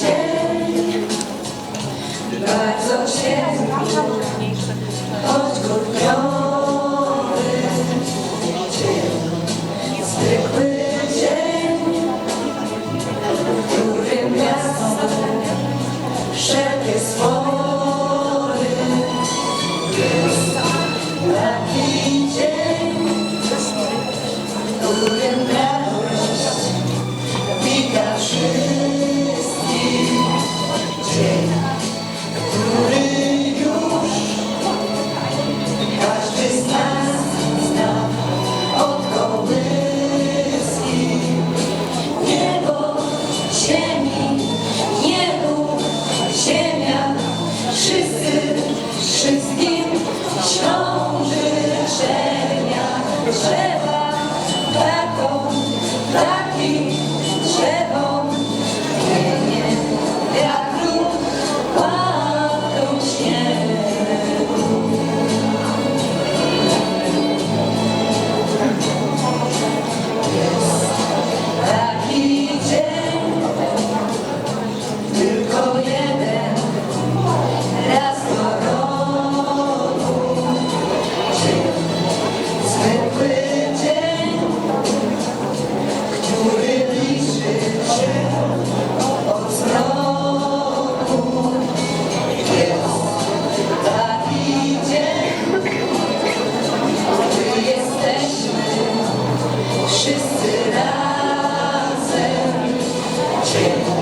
dzień bardzo się odgórniowy dzień, zwykły dzień, w którym miasto. Wszelkie swoje drzewa, taką, taki. Señor.